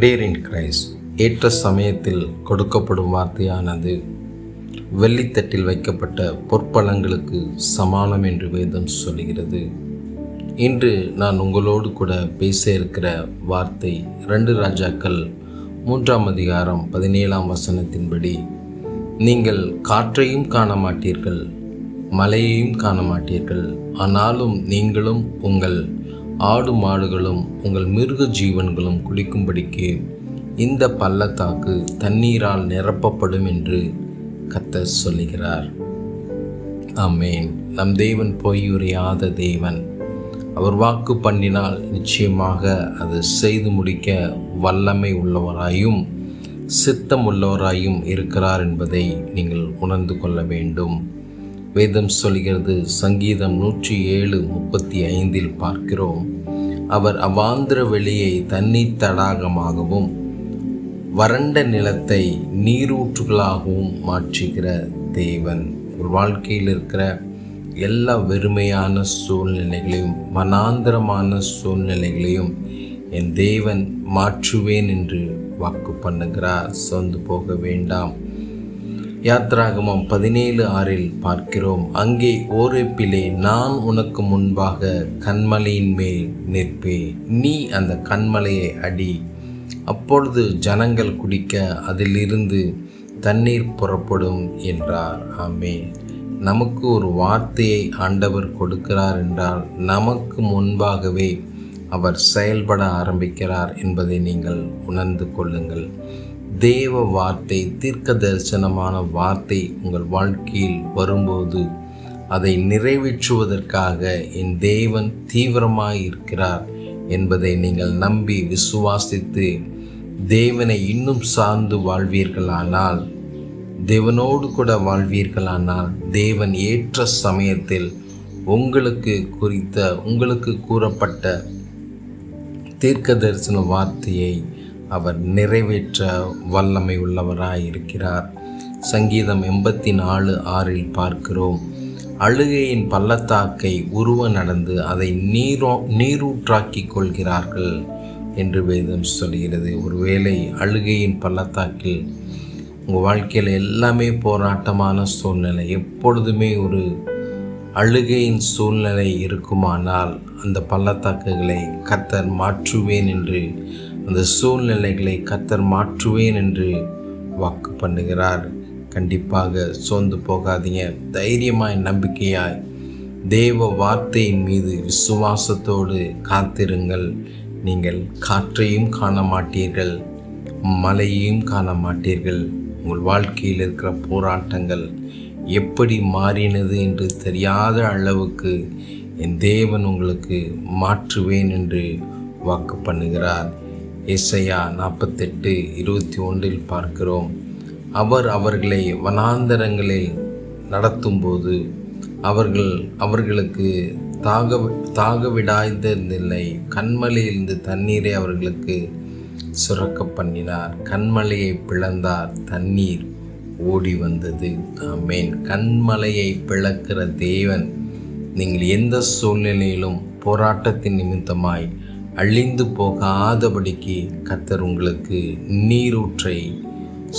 Dare in Christ ஏற்ற சமயத்தில் கொடுக்கப்படும் வார்த்தையானது வெள்ளித்தட்டில் வைக்கப்பட்ட பொற்பழங்களுக்கு சமானம் என்று வேதம் சொல்கிறது இன்று நான் உங்களோடு கூட பேச இருக்கிற வார்த்தை ரெண்டு ராஜாக்கள் மூன்றாம் அதிகாரம் பதினேழாம் வசனத்தின்படி நீங்கள் காற்றையும் காண மாட்டீர்கள் மலையையும் காண மாட்டீர்கள் ஆனாலும் நீங்களும் உங்கள் ஆடு மாடுகளும் உங்கள் மிருக ஜீவன்களும் குடிக்கும்படிக்கு இந்த பள்ளத்தாக்கு தண்ணீரால் நிரப்பப்படும் என்று கத்த சொல்லுகிறார். ஆமேன். நம் தேவன் உரையாத தேவன். அவர் வாக்கு பண்ணினால் நிச்சயமாக அது செய்து முடிக்க வல்லமை உள்ளவராயும் சித்தம் உள்ளவராயும் இருக்கிறார் என்பதை நீங்கள் உணர்ந்து கொள்ள வேண்டும். வேதம் சொல்கிறது சங்கீதம் நூற்றி ஏழு முப்பத்தி ஐந்தில் பார்க்கிறோம். அவர் அவாந்திர வெளியை தண்ணீர் தடாகமாகவும் வறண்ட நிலத்தை நீரூற்றுகளாகவும் மாற்றுகிற தேவன். ஒரு வாழ்க்கையில் இருக்கிற எல்லா வெறுமையான சூழ்நிலைகளையும் மனாந்திரமான சூழ்நிலைகளையும் என் தேவன் மாற்றுவேன் என்று வாக்கு பண்ணுகிறார். சொந்து போக வேண்டாம். யாத்ராகமம் பதினேழு ஆறில் பார்க்கிறோம். அங்கே ஓரேப்பிலே நான் உனக்கு முன்பாக கண்மலையின் மேல் நிற்பேன். நீ அந்த கண்மலையை அடி. அப்பொழுது ஜனங்கள் குடிக்க அதிலிருந்து தண்ணீர் புறப்படும் என்றார். ஆமே நமக்கு ஒரு வார்த்தையை ஆண்டவர் கொடுக்கிறார் என்றால் நமக்கு முன்பாகவே அவர் செயல்பட ஆரம்பிக்கிறார் என்பதை நீங்கள் உணர்ந்து கொள்ளுங்கள். தேவ வார்த்தை தீர்க்க தரிசனமான வார்த்தை உங்கள் வாழ்க்கையில் வரும்போது அதை நிறைவேற்றுவதற்காக என் தேவன் தீவிரமாக இருக்கிறார் என்பதை நீங்கள் நம்பி விசுவாசித்து தேவனை இன்னும் சார்ந்து வாழ்வீர்களானால் தேவனோடு கூட வாழ்வீர்களானால் தேவன் ஏற்ற சமயத்தில் உங்களுக்கு குறித்த உங்களுக்கு கூறப்பட்ட தீர்க்க தரிசன வார்த்தையை அவர் நிறைவேற்ற வல்லமை உள்ளவராய் இருக்கிறார். சங்கீதம் எண்பத்தி நாலு ஆறில் பார்க்கிறோம். அழுகையின் பள்ளத்தாக்கை உருவ நடந்து அதை நீரோ நீரூற்றாக்கி கொள்கிறார்கள் என்று வேதம் சொல்கிறது. ஒருவேளை அழுகையின் பள்ளத்தாக்கில் உங்கள் வாழ்க்கையில் எல்லாமே போராட்டமான சூழ்நிலை எப்பொழுதுமே ஒரு அழுகையின் சூழ்நிலை இருக்குமானால் அந்த பள்ளத்தாக்குகளை கத்தர் மாற்றுவேன் என்று அந்த சூழ்நிலைகளை கத்தர் மாற்றுவேன் என்று வாக்கு பண்ணுகிறார். கண்டிப்பாக சோர்ந்து போகாதீங்க. தைரியமாய் நம்பிக்கையாய். தேவ வார்த்தையின் மீது விசுவாசத்தோடு காத்திருங்கள். நீங்கள் காற்றையும் காண மாட்டீர்கள் மலையையும் காண மாட்டீர்கள் உங்கள் வாழ்க்கையில் இருக்கிற போராட்டங்கள் எப்படி மாறினது என்று தெரியாத அளவுக்கு என் தேவன் உங்களுக்கு மாற்றுவேன் என்று வாக்கு பண்ணுகிறார். இசையா நாற்பத்தெட்டு இருபத்தி ஒன்றில் பார்க்கிறோம். அவர் அவர்களை வனாந்தரங்களில் நடத்தும்போது அவர்கள் அவர்களுக்கு தாக தாக விடாய்ந்ததில்லை கண்மலையிலிருந்து தண்ணீரை அவர்களுக்கு சுரக்க பண்ணினார். கண்மலையை பிளந்தார் தண்ணீர் ஓடி வந்தது. ஆமேன். கண்மலையை பிளக்கிற தேவன் நீங்கள் எந்த சூழ்நிலையிலும் போராட்டத்தின் நிமித்தமாய் அழிந்து போகாதபடிக்கு கத்தர் உங்களுக்கு நீரூற்றை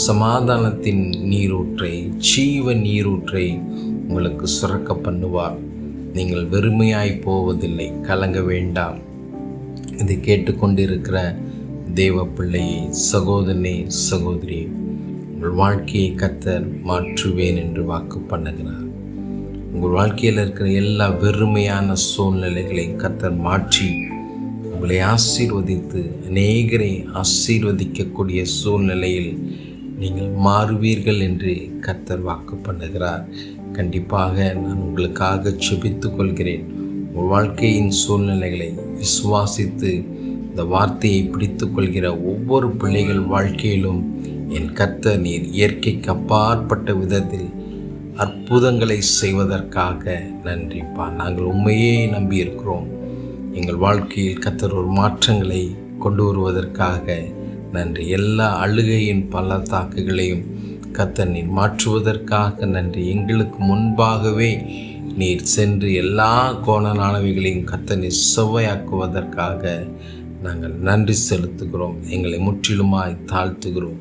சமாதானத்தின் நீரூற்றை ஜீவ நீரூற்றை உங்களுக்கு சுரக்க பண்ணுவார். நீங்கள் வெறுமையாய் போவதில்லை கலங்க வேண்டாம். இதை கேட்டுக்கொண்டிருக்கிற தேவ பிள்ளையை சகோதரனே சகோதரி உங்கள் வாழ்க்கையை கத்தர் மாற்றுவேன் என்று வாக்கு பண்ணுகிறார். உங்கள் வாழ்க்கையில் இருக்கிற எல்லா வெறுமையான சூழ்நிலைகளையும் கத்தர் மாற்றி உங்களை ஆசீர்வதித்து அநேகரை ஆசீர்வதிக்கக்கூடிய சூழ்நிலையில் நீங்கள் மாறுவீர்கள் என்று கத்தர் வாக்கு பண்ணுகிறார். கண்டிப்பாக நான் உங்களுக்காக செபித்து கொள்கிறேன். உங்கள் வாழ்க்கையின் சூழ்நிலைகளை விசுவாசித்து இந்த வார்த்தையை பிடித்து கொள்கிற ஒவ்வொரு பிள்ளைகள் வாழ்க்கையிலும் என் கத்த நீர் இயற்கைக்கு அப்பாற்பட்ட விதத்தில் அற்புதங்களை செய்வதற்காக நன்றிப்பா. நாங்கள் உண்மையே நம்பியிருக்கிறோம். எங்கள் வாழ்க்கையில் கத்தர் ஒரு மாற்றங்களை கொண்டு வருவதற்காக நன்றி. எல்லா அழுகையின் பள்ளத்தாக்குகளையும் கத்தர் நீர் மாற்றுவதற்காக நன்றி. எங்களுக்கு முன்பாகவே நீர் சென்று எல்லா கோணலானவைகளையும் கத்த நீர் செவ்வையாக்குவதற்காக நாங்கள் நன்றி செலுத்துகிறோம். எங்களை முற்றிலுமாய் தாழ்த்துகிறோம்.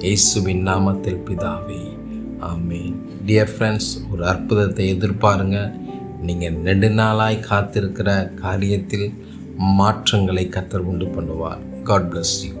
இயேசுவின் நாமத்தில் பிதாவே. ஆமென். டியர் ஃப்ரெண்ட்ஸ் ஒரு அற்புதத்தை எதிர்பாருங்கள் நீங்கள் நெடுநாளாய் காத்திருக்கிற காரியத்தில் மாற்றங்களை கத்தர் உண்டு பண்ணுவார். God bless you